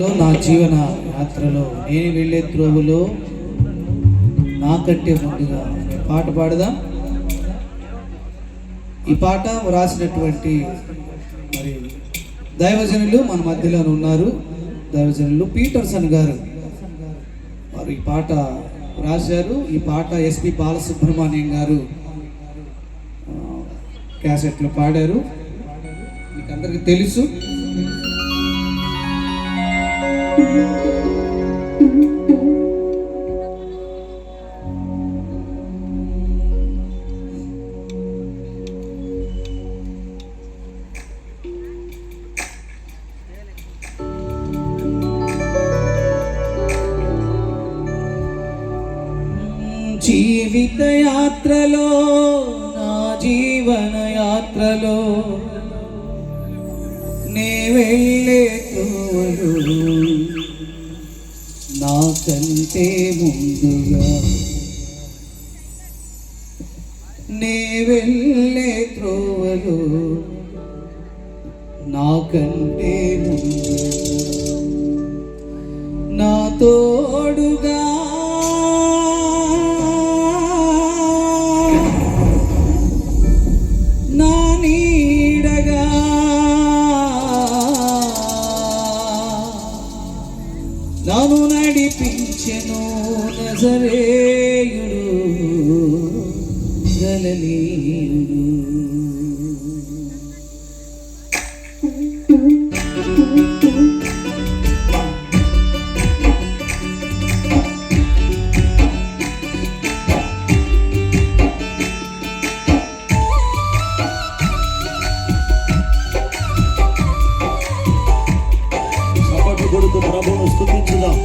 నా జీవన యాత్రలో నేను వెళ్ళే త్రోవలో నాకంటే ముందుగా పాట పాడదాం. ఈ పాట వ్రాసినటువంటి మరి దైవజనులు మన మధ్యలో ఉన్నారు. దైవజనులు పీటర్సన్ గారు. వారు ఈ పాట రాశారు ఈ పాట ఎస్పి బాలసుబ్రహ్మణ్యం గారు క్యాసెట్లో పాడారు. మీకు అందరికీ తెలుసు. జీవిత యాత్రలో నా జీవన యాత్రలో నే వెళ్ళే తోడు నాకంటే ముందుగా నే వెళ్ళే త్రోవలు నాకంటే ముందుగా. నా తోడుగా నడిపించెను నజరేయుడు గలలీయుడు చప్పట్లు కొడుతూ ప్రభువును స్తుతించుదాం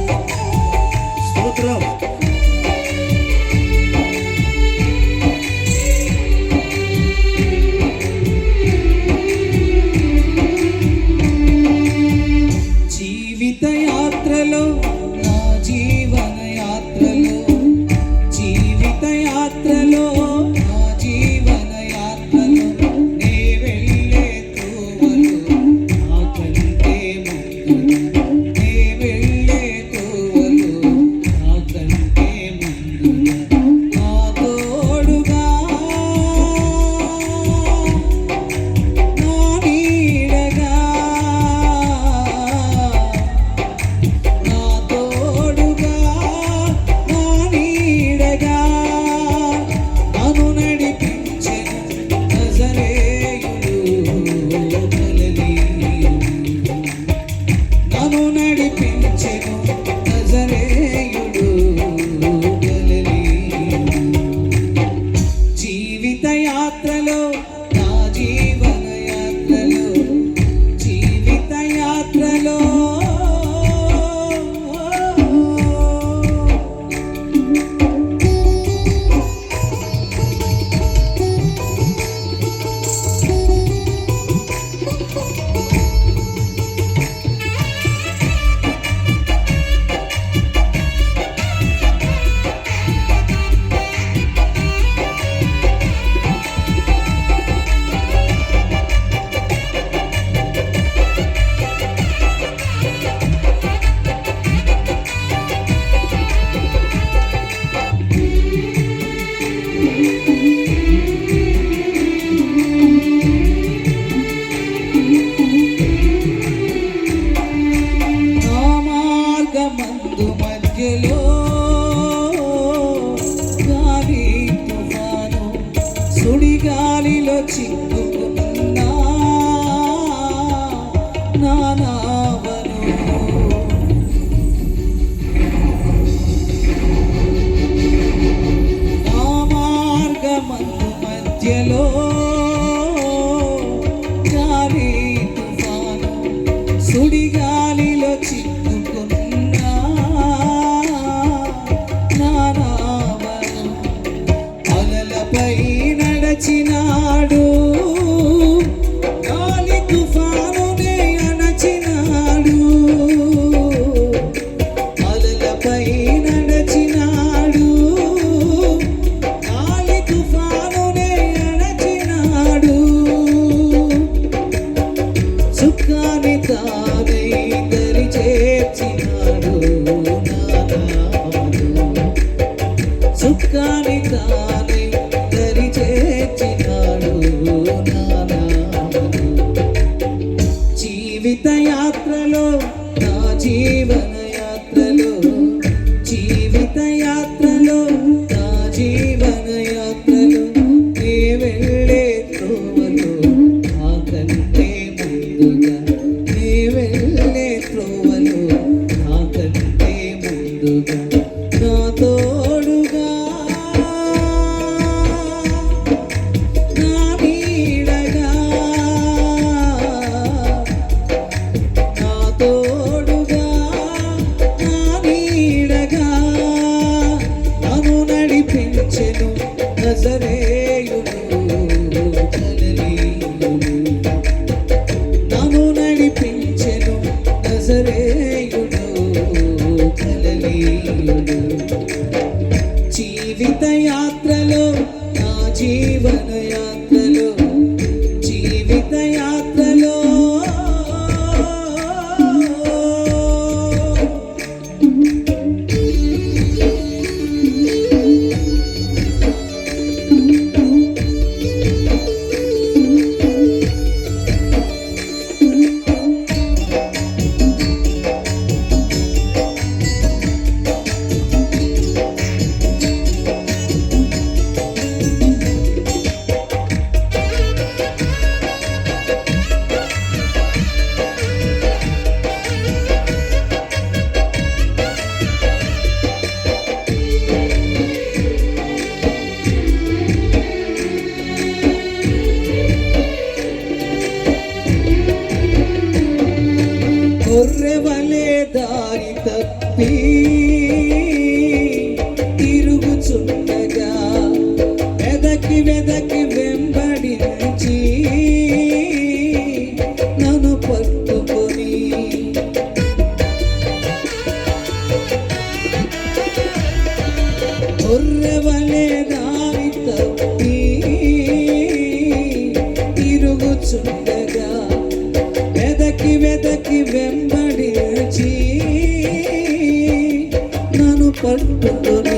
సుడిగాలిలో చిక్కుకున్నా. నా నావను నా మార్గమందు మధ్యలో గాలి తుఫాను సుడిగాలిలో చిక్కుకున్నా. నా అలలపై నిలచినాడు గాలి తుఫానునే అణచినాడు. అలలపై నడచినాడు గాలి తుఫానునే అణచినాడు. సుఖాన్ని తానై దరి చేర్చినాడు సుఖాన్ని తానై గొర్రెవలే దారి తప్పి తిరుగుచుండగా వెదకి వెదకి వెంబడించి నన్ను పట్టుకొని